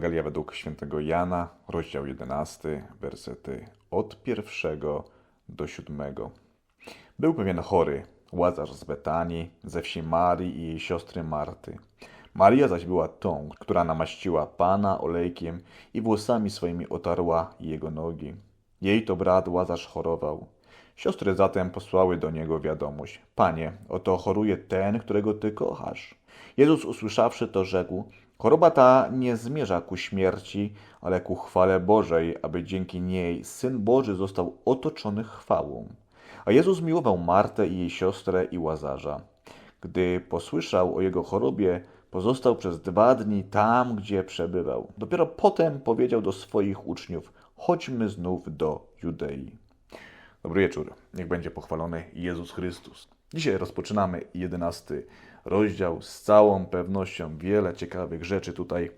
Ewangelia według świętego Jana, rozdział 11, wersety od pierwszego do siódmego. Był pewien chory, Łazarz z Betanii, ze wsi Marii i jej siostry Marty. Maria zaś była tą, która namaściła Pana olejkiem i włosami swoimi otarła jego nogi. Jej to brat Łazarz chorował. Siostry zatem posłały do niego wiadomość: Panie, oto choruje ten, którego ty kochasz. Jezus usłyszawszy to, rzekł: Choroba ta nie zmierza ku śmierci, ale ku chwale Bożej, aby dzięki niej Syn Boży został otoczony chwałą. A Jezus miłował Martę i jej siostrę i Łazarza. Gdy posłyszał o jego chorobie, pozostał przez dwa dni tam, gdzie przebywał. Dopiero potem powiedział do swoich uczniów: Chodźmy znów do Judei. Dobry wieczór. Niech będzie pochwalony Jezus Chrystus. Dzisiaj rozpoczynamy jedenasty rozdział. Z całą pewnością wiele ciekawych rzeczy tutaj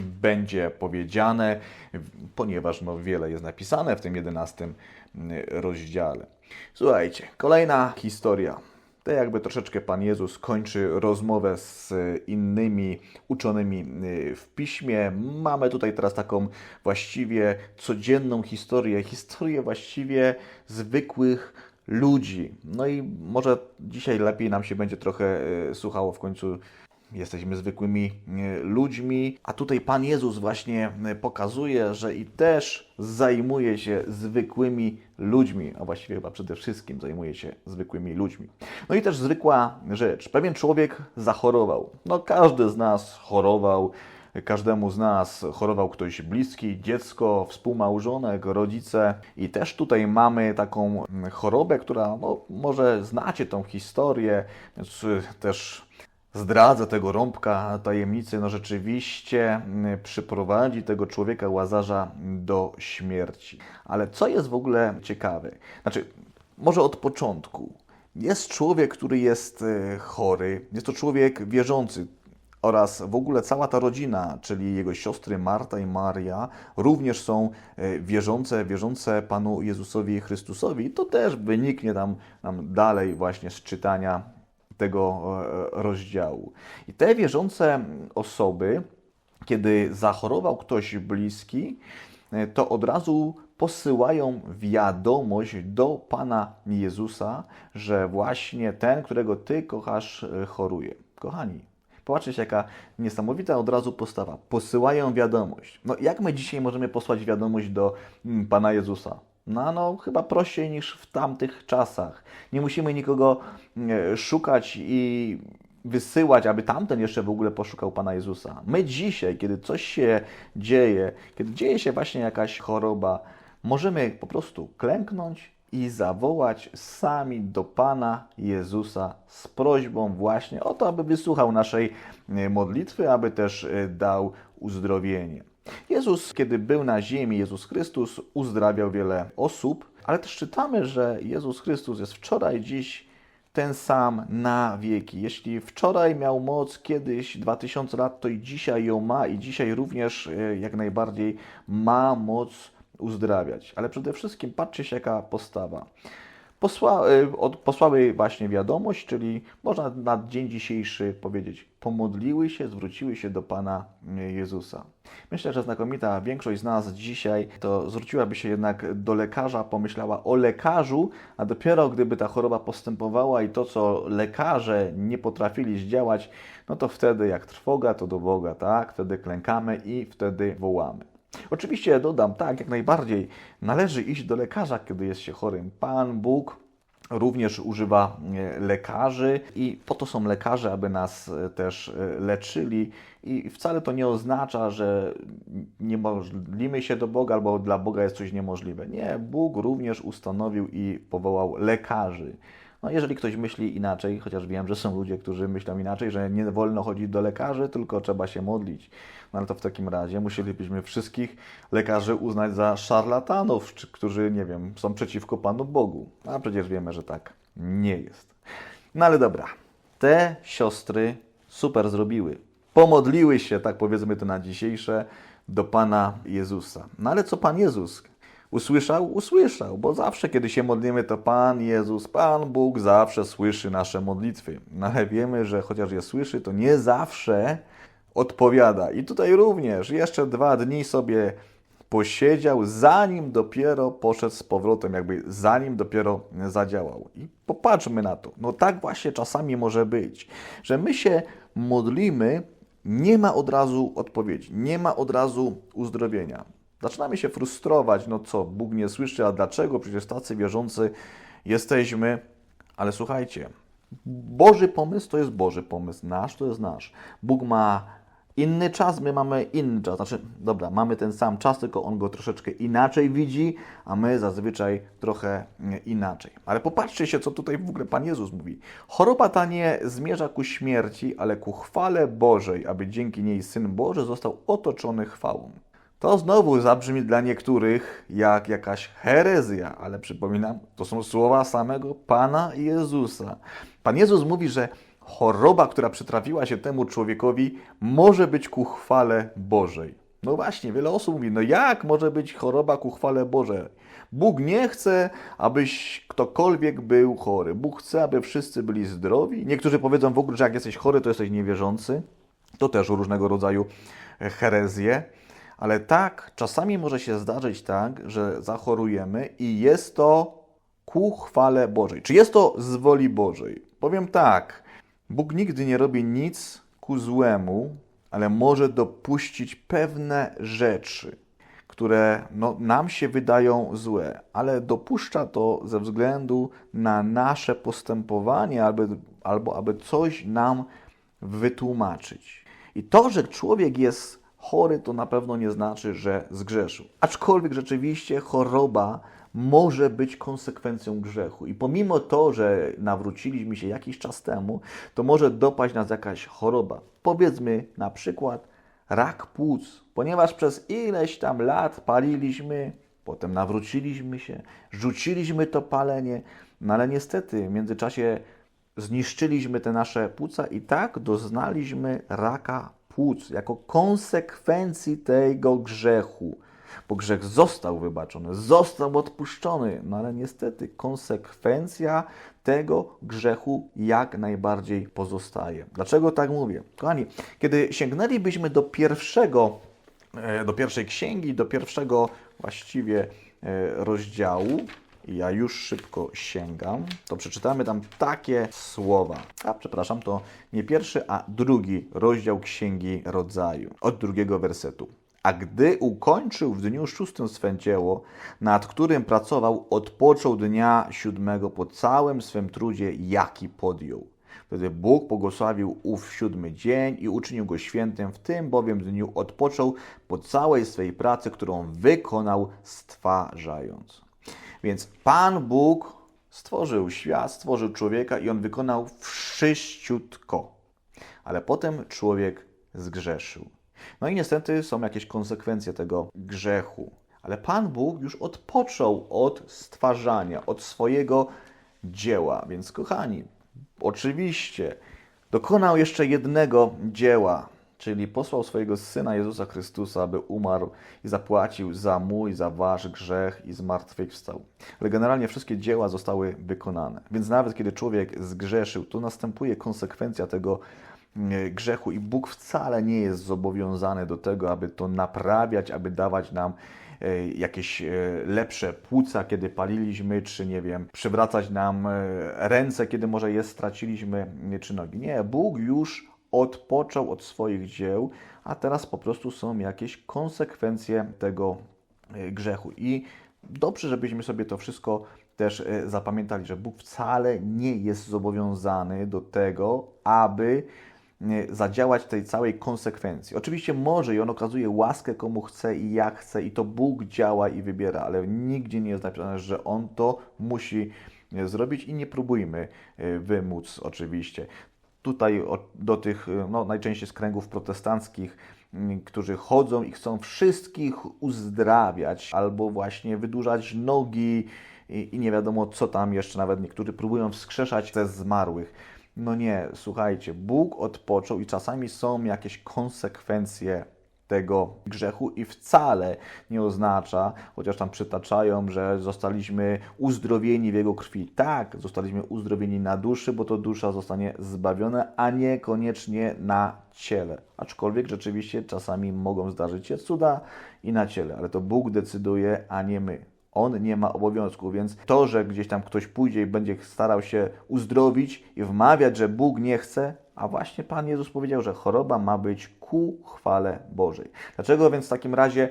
będzie powiedziane, ponieważ no, wiele jest napisane w tym jedenastym rozdziale. Słuchajcie, kolejna historia. To jakby troszeczkę Pan Jezus kończy rozmowę z innymi uczonymi w piśmie. Mamy tutaj teraz taką właściwie codzienną historię, historię właściwie zwykłych ludzi. No i może dzisiaj lepiej nam się będzie trochę e, słuchało w końcu. Jesteśmy zwykłymi e, ludźmi, a tutaj Pan Jezus właśnie e, pokazuje, że i też zajmuje się zwykłymi ludźmi, a właściwie chyba przede wszystkim zajmuje się zwykłymi ludźmi. No i też zwykła rzecz. Pewien człowiek zachorował. No każdy z nas chorował. Każdemu z nas chorował ktoś bliski, dziecko, współmałżonek, rodzice. I też tutaj mamy taką chorobę, która, no, może znacie tą historię, więc y, też zdradzę tego rąbka tajemnicy, no rzeczywiście y, przyprowadzi tego człowieka łazarza do śmierci. Ale co jest w ogóle ciekawe? Znaczy, może od początku. Jest człowiek, który jest y, chory, jest to człowiek wierzący, oraz w ogóle cała ta rodzina, czyli jego siostry Marta i Maria, również są e, wierzące, wierzące Panu Jezusowi Chrystusowi. To też wyniknie nam, nam dalej właśnie z czytania tego e, rozdziału. I te wierzące osoby, kiedy zachorował ktoś bliski, e, to od razu posyłają wiadomość do Pana Jezusa, że właśnie ten, którego Ty kochasz, choruje. Kochani, Popatrzcie, jaka niesamowita od razu postawa. Posyłają wiadomość. No jak my dzisiaj możemy posłać wiadomość do mm, Pana Jezusa? No, no, chyba prościej niż w tamtych czasach. Nie musimy nikogo mm, szukać i wysyłać, aby tamten jeszcze w ogóle poszukał Pana Jezusa. My dzisiaj, kiedy coś się dzieje, kiedy dzieje się właśnie jakaś choroba, możemy po prostu klęknąć i zawołać sami do Pana Jezusa z prośbą właśnie o to, aby wysłuchał naszej e, modlitwy, aby też e, dał uzdrowienie. Jezus, kiedy był na ziemi, Jezus Chrystus uzdrawiał wiele osób, ale też czytamy, że Jezus Chrystus jest wczoraj, dziś ten sam na wieki. Jeśli wczoraj miał moc kiedyś 2000 lat, to i dzisiaj ją ma i dzisiaj również e, jak najbardziej ma moc uzdrawiać. Ale przede wszystkim patrzcie się, jaka postawa. Posła, y, od, posłały właśnie wiadomość, czyli można na dzień dzisiejszy powiedzieć, pomodliły się, zwróciły się do Pana y, Jezusa. Myślę, że znakomita większość z nas dzisiaj to zwróciłaby się jednak do lekarza, pomyślała o lekarzu, a dopiero gdyby ta choroba postępowała i to, co lekarze nie potrafili zdziałać, no to wtedy jak trwoga, to do Boga, tak? Wtedy klękamy i wtedy wołamy. Oczywiście dodam, tak, jak najbardziej należy iść do lekarza, kiedy jest się chorym. Pan Bóg również używa e, lekarzy i po to są lekarze, aby nas e, też e, leczyli. I wcale to nie oznacza, że nie modlimy się do Boga albo dla Boga jest coś niemożliwe. Nie, Bóg również ustanowił i powołał lekarzy. No, jeżeli ktoś myśli inaczej, chociaż wiem, że są ludzie, którzy myślą inaczej, że nie wolno chodzić do lekarzy, tylko trzeba się modlić. No ale to w takim razie musielibyśmy wszystkich lekarzy uznać za szarlatanów, którzy, nie wiem, są przeciwko Panu Bogu. A przecież wiemy, że tak nie jest. No ale dobra, te siostry super zrobiły. Pomodliły się, tak powiedzmy to na dzisiejsze, do Pana Jezusa. No ale co Pan Jezus Usłyszał? Usłyszał, bo zawsze, kiedy się modlimy, to Pan Jezus, Pan Bóg zawsze słyszy nasze modlitwy. No ale wiemy, że chociaż je słyszy, to nie zawsze odpowiada. I tutaj również jeszcze dwa dni sobie posiedział, zanim dopiero poszedł z powrotem, jakby zanim dopiero zadziałał. I popatrzmy na to. No tak właśnie czasami może być, że my się modlimy, nie ma od razu odpowiedzi, nie ma od razu uzdrowienia. Zaczynamy się frustrować, no co, Bóg nie słyszy, a dlaczego? Przecież tacy wierzący jesteśmy. Ale słuchajcie, Boży pomysł to jest Boży pomysł, nasz to jest nasz. Bóg ma inny czas, my mamy inny czas. Znaczy, dobra, mamy ten sam czas, tylko on go troszeczkę inaczej widzi, a my zazwyczaj trochę mm, inaczej. Ale popatrzcie się, co tutaj w ogóle Pan Jezus mówi. Choroba ta nie zmierza ku śmierci, ale ku chwale Bożej, aby dzięki niej Syn Boży został otoczony chwałą. To znowu zabrzmi dla niektórych jak jakaś herezja, ale przypominam, to są słowa samego Pana Jezusa. Pan Jezus mówi, że choroba, która przytrafiła się temu człowiekowi, może być ku chwale Bożej. No właśnie, wiele osób mówi, no jak może być choroba ku chwale Bożej? Bóg nie chce, abyś ktokolwiek był chory. Bóg chce, aby wszyscy byli zdrowi. Niektórzy powiedzą w ogóle, że jak jesteś chory, to jesteś niewierzący. To też różnego rodzaju herezje. Ale tak, czasami może się zdarzyć tak, że zachorujemy i jest to ku chwale Bożej. Czy jest to z woli Bożej? Powiem tak, Bóg nigdy nie robi nic ku złemu, ale może dopuścić pewne rzeczy, które no, nam się wydają złe, ale dopuszcza to ze względu na nasze postępowanie albo, albo aby coś nam wytłumaczyć. I to, że człowiek jest chory, to na pewno nie znaczy, że zgrzeszył. Aczkolwiek rzeczywiście choroba może być konsekwencją grzechu. I pomimo to, że nawróciliśmy się jakiś czas temu, to może dopaść nas jakaś choroba. Powiedzmy na przykład rak płuc, ponieważ przez ileś tam lat paliliśmy, potem nawróciliśmy się, rzuciliśmy to palenie, no ale niestety w międzyczasie zniszczyliśmy te nasze płuca i tak doznaliśmy raka płuc jako konsekwencji tego grzechu. Bo grzech został wybaczony, został odpuszczony, no ale niestety konsekwencja tego grzechu jak najbardziej pozostaje. Dlaczego tak mówię? Kochani, kiedy sięgnęlibyśmy do pierwszego, e, do pierwszej księgi, do pierwszego właściwie e, rozdziału, ja już szybko sięgam, to przeczytamy tam takie słowa. A przepraszam, to nie pierwszy, a drugi rozdział Księgi Rodzaju, od drugiego wersetu. A gdy ukończył w dniu szóstym swe dzieło, nad którym pracował, odpoczął dnia siódmego po całym swym trudzie, jaki podjął. Wtedy Bóg błogosławił ów siódmy dzień i uczynił go świętym, w tym bowiem dniu odpoczął po całej swej pracy, którą wykonał stwarzając. Więc Pan Bóg stworzył świat, stworzył człowieka i on wykonał wszyściutko. Ale potem człowiek zgrzeszył. No i niestety są jakieś konsekwencje tego grzechu. Ale Pan Bóg już odpoczął od stwarzania, od swojego dzieła. Więc kochani, oczywiście dokonał jeszcze jednego dzieła, czyli posłał swojego Syna Jezusa Chrystusa, aby umarł i zapłacił za mój, za wasz grzech i zmartwychwstał. Ale generalnie wszystkie dzieła zostały wykonane. Więc nawet kiedy człowiek zgrzeszył, to następuje konsekwencja tego e, grzechu i Bóg wcale nie jest zobowiązany do tego, aby to naprawiać, aby dawać nam e, jakieś e, lepsze płuca, kiedy paliliśmy, czy nie wiem, przywracać nam ręce, kiedy może je straciliśmy, czy nogi. Nie, Bóg już odpoczął od swoich dzieł, a teraz po prostu są jakieś konsekwencje tego e, grzechu. I dobrze, żebyśmy sobie to wszystko też e, zapamiętali, że Bóg wcale nie jest zobowiązany do tego, aby e, zadziałać tej całej konsekwencji. Oczywiście może i on okazuje łaskę komu chce i jak chce i to Bóg działa i wybiera, ale nigdzie nie jest napisane, że on to musi zrobić i nie próbujmy wymóc oczywiście tutaj do tych no, najczęściej z kręgów protestanckich, mm, którzy chodzą i chcą wszystkich uzdrawiać albo właśnie wydłużać nogi i, i nie wiadomo co tam jeszcze, nawet niektórzy próbują wskrzeszać ze zmarłych. No nie, słuchajcie, Bóg odpoczął i czasami są jakieś konsekwencje tego grzechu i wcale nie oznacza, chociaż tam przytaczają, że zostaliśmy uzdrowieni w Jego krwi. Tak, zostaliśmy uzdrowieni na duszy, bo to dusza zostanie zbawiona, a nie koniecznie na ciele. Aczkolwiek rzeczywiście czasami mogą zdarzyć się cuda i na ciele, ale to Bóg decyduje, a nie my. On nie ma obowiązku, więc to, że gdzieś tam ktoś pójdzie i będzie starał się uzdrowić i wmawiać, że Bóg nie chce, a właśnie Pan Jezus powiedział, że choroba ma być ku chwale Bożej. Dlaczego więc w takim razie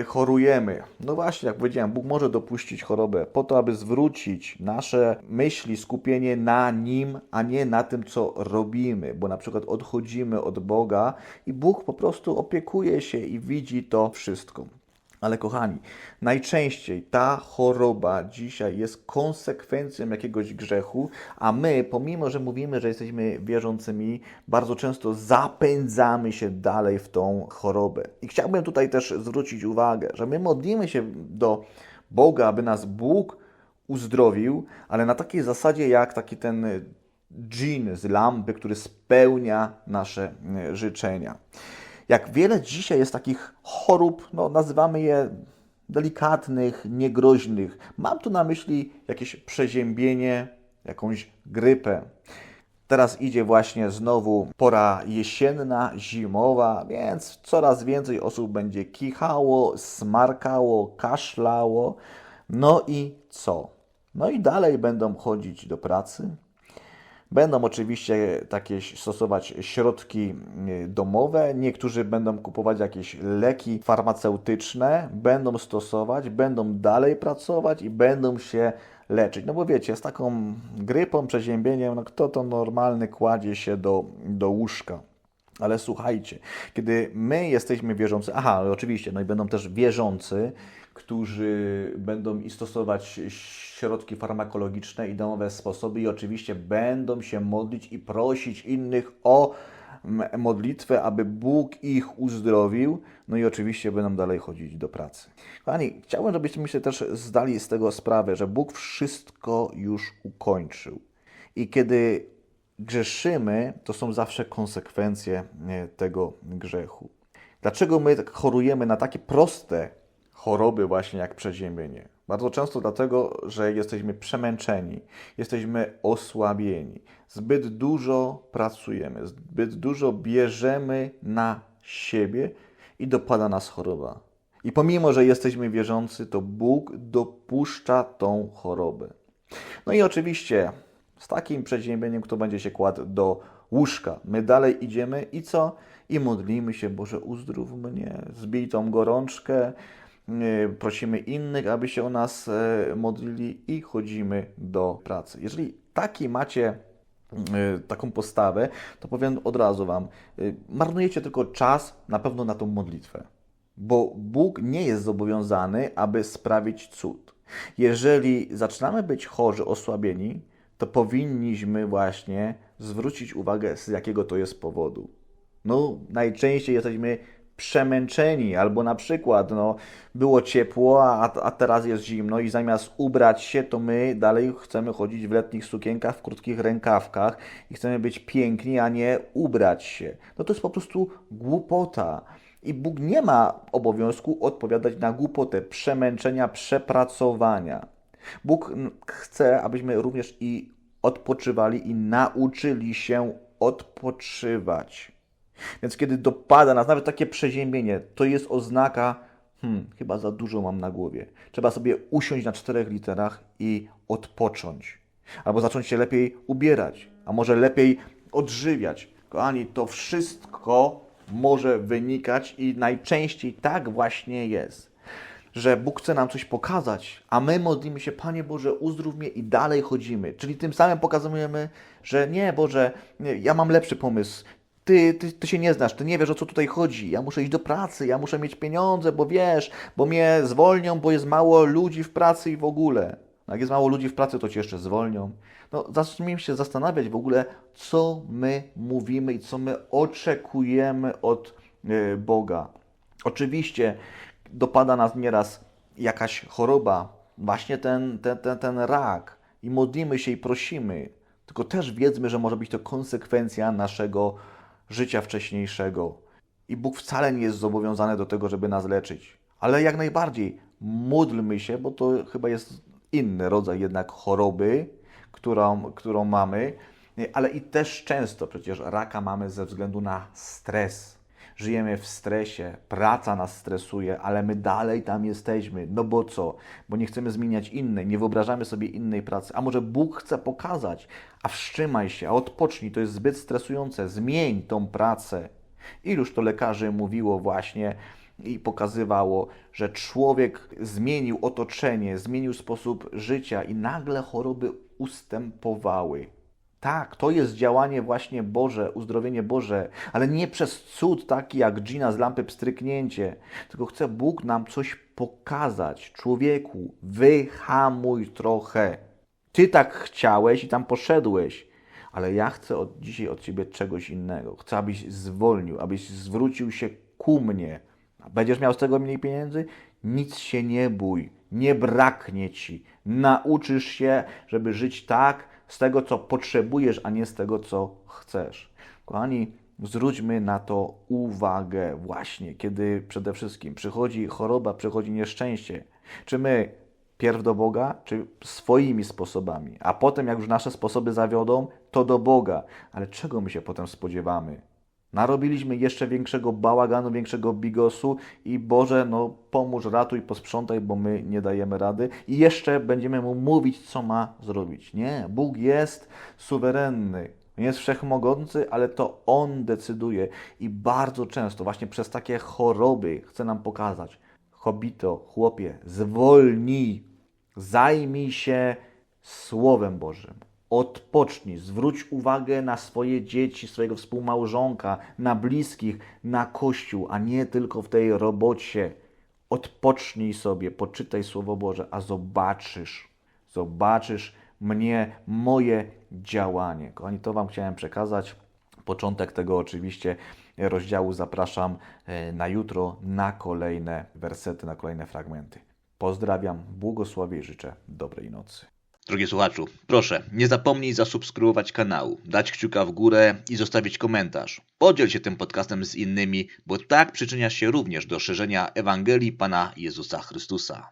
y, chorujemy? No właśnie, jak powiedziałem, Bóg może dopuścić chorobę po to, aby zwrócić nasze myśli, skupienie na Nim, a nie na tym, co robimy, bo na przykład odchodzimy od Boga i Bóg po prostu opiekuje się i widzi to wszystko. Ale kochani, najczęściej ta choroba dzisiaj jest konsekwencją jakiegoś grzechu, a my, pomimo że mówimy, że jesteśmy wierzącymi, bardzo często zapędzamy się dalej w tą chorobę. I chciałbym tutaj też zwrócić uwagę, że my modlimy się do Boga, aby nas Bóg uzdrowił, ale na takiej zasadzie jak taki ten dżin z lampy, który spełnia nasze e, życzenia. Jak wiele dzisiaj jest takich chorób, no nazywamy je delikatnych, niegroźnych. Mam tu na myśli jakieś przeziębienie, jakąś grypę. Teraz idzie właśnie znowu pora jesienna, zimowa, więc coraz więcej osób będzie kichało, smarkało, kaszlało. No i co? No i dalej będą chodzić do pracy, Będą oczywiście takie stosować środki y, domowe, niektórzy będą kupować jakieś leki farmaceutyczne, będą stosować, będą dalej pracować i będą się leczyć. No bo wiecie, z taką grypą, przeziębieniem, no kto to normalny kładzie się do, do łóżka? Ale słuchajcie, kiedy my jesteśmy wierzący, aha, oczywiście, no i będą też wierzący, którzy będą i stosować środki farmakologiczne i domowe sposoby i oczywiście będą się modlić i prosić innych o modlitwę, aby Bóg ich uzdrowił, no i oczywiście będą dalej chodzić do pracy. Kochani, chciałbym, żebyśmy się też zdali z tego sprawę, że Bóg wszystko już ukończył. I kiedy grzeszymy, to są zawsze konsekwencje tego grzechu. Dlaczego my chorujemy na takie proste choroby właśnie jak przeziębienie. Bardzo często dlatego, że jesteśmy przemęczeni, jesteśmy osłabieni, zbyt dużo pracujemy, zbyt dużo bierzemy na siebie i dopada nas choroba. I pomimo, że jesteśmy wierzący, to Bóg dopuszcza tą chorobę. No i oczywiście z takim przeziębieniem, kto będzie się kładł do łóżka, my dalej idziemy i co? I modlimy się, Boże, uzdrów mnie, zbij tą gorączkę, prosimy innych, aby się o nas e, modlili i chodzimy do pracy. Jeżeli taki macie e, taką postawę, to powiem od razu Wam, marnujecie tylko czas na pewno na tą modlitwę, bo Bóg nie jest zobowiązany, aby sprawić cud. Jeżeli zaczynamy być chorzy, osłabieni, to powinniśmy właśnie zwrócić uwagę, z jakiego to jest powodu. No, najczęściej jesteśmy przemęczeni, albo na przykład no, było ciepło, a, a teraz jest zimno i zamiast ubrać się, to my dalej chcemy chodzić w letnich sukienkach, w krótkich rękawkach i chcemy być piękni, a nie ubrać się. No to jest po prostu głupota. I Bóg nie ma obowiązku odpowiadać na głupotę, przemęczenia, przepracowania. Bóg chce, abyśmy również i odpoczywali i nauczyli się odpoczywać. Więc kiedy dopada nas nawet takie przeziębienie, to jest oznaka, hmm, chyba za dużo mam na głowie. Trzeba sobie usiąść na czterech literach i odpocząć. Albo zacząć się lepiej ubierać, a może lepiej odżywiać. Kochani, to wszystko może wynikać i najczęściej tak właśnie jest, że Bóg chce nam coś pokazać, a my modlimy się, Panie Boże, uzdrów mnie i dalej chodzimy. Czyli tym samym pokazujemy, że nie, Boże, nie, ja mam lepszy pomysł, ty, ty, ty się nie znasz, ty nie wiesz o co tutaj chodzi. Ja muszę iść do pracy, ja muszę mieć pieniądze, bo wiesz, bo mnie zwolnią, bo jest mało ludzi w pracy i w ogóle. Jak jest mało ludzi w pracy, to cię jeszcze zwolnią. No, zacznijmy się zastanawiać w ogóle, co my mówimy i co my oczekujemy od y, Boga. Oczywiście dopada nas nieraz jakaś choroba, właśnie ten, ten, ten, ten rak, i modlimy się i prosimy. Tylko też wiedzmy, że może być to konsekwencja naszego życia wcześniejszego. I Bóg wcale nie jest zobowiązany do tego, żeby nas leczyć. Ale jak najbardziej módlmy się, bo to chyba jest inny rodzaj jednak choroby, którą, którą mamy, ale i też często przecież raka mamy ze względu na stres. Żyjemy w stresie, praca nas stresuje, ale my dalej tam jesteśmy. No bo co? Bo nie chcemy zmieniać innej, nie wyobrażamy sobie innej pracy. A może Bóg chce pokazać, a wstrzymaj się, a odpocznij, to jest zbyt stresujące, zmień tą pracę. Iluż to lekarzy mówiło właśnie i pokazywało, że człowiek zmienił otoczenie, zmienił sposób życia i nagle choroby ustępowały. Tak, to jest działanie właśnie Boże, uzdrowienie Boże, ale nie przez cud taki jak Gina z lampy pstryknięcie, tylko chce Bóg nam coś pokazać. Człowieku, wyhamuj trochę. Ty tak chciałeś i tam poszedłeś, ale ja chcę od dzisiaj od Ciebie czegoś innego. Chcę, abyś zwolnił, abyś zwrócił się ku mnie. Będziesz miał z tego mniej pieniędzy? Nic się nie bój, nie braknie Ci. Nauczysz się, żeby żyć tak, z tego, co potrzebujesz, a nie z tego, co chcesz. Kochani, zwróćmy na to uwagę właśnie, kiedy przede wszystkim przychodzi choroba, przychodzi nieszczęście. Czy my pierw do Boga, czy swoimi sposobami, a potem, jak już nasze sposoby zawiodą, to do Boga. Ale czego my się potem spodziewamy? Narobiliśmy jeszcze większego bałaganu, większego bigosu i Boże, no pomóż, ratuj, posprzątaj, bo my nie dajemy rady i jeszcze będziemy Mu mówić, co ma zrobić. Nie, Bóg jest suwerenny, jest wszechmogący, ale to On decyduje i bardzo często właśnie przez takie choroby chce nam pokazać, hobito, chłopie, zwolnij, zajmij się Słowem Bożym. Odpocznij, zwróć uwagę na swoje dzieci, swojego współmałżonka, na bliskich, na Kościół, a nie tylko w tej robocie. Odpocznij sobie, poczytaj Słowo Boże, a zobaczysz, zobaczysz mnie, moje działanie. Kochani, to Wam chciałem przekazać. Początek tego oczywiście rozdziału zapraszam e, na jutro na kolejne wersety, na kolejne fragmenty. Pozdrawiam, błogosławię i życzę dobrej nocy. Drogi słuchaczu, proszę, nie zapomnij zasubskrybować kanału, dać kciuka w górę i zostawić komentarz. Podziel się tym podcastem z innymi, bo tak przyczyniasz się również do szerzenia Ewangelii Pana Jezusa Chrystusa.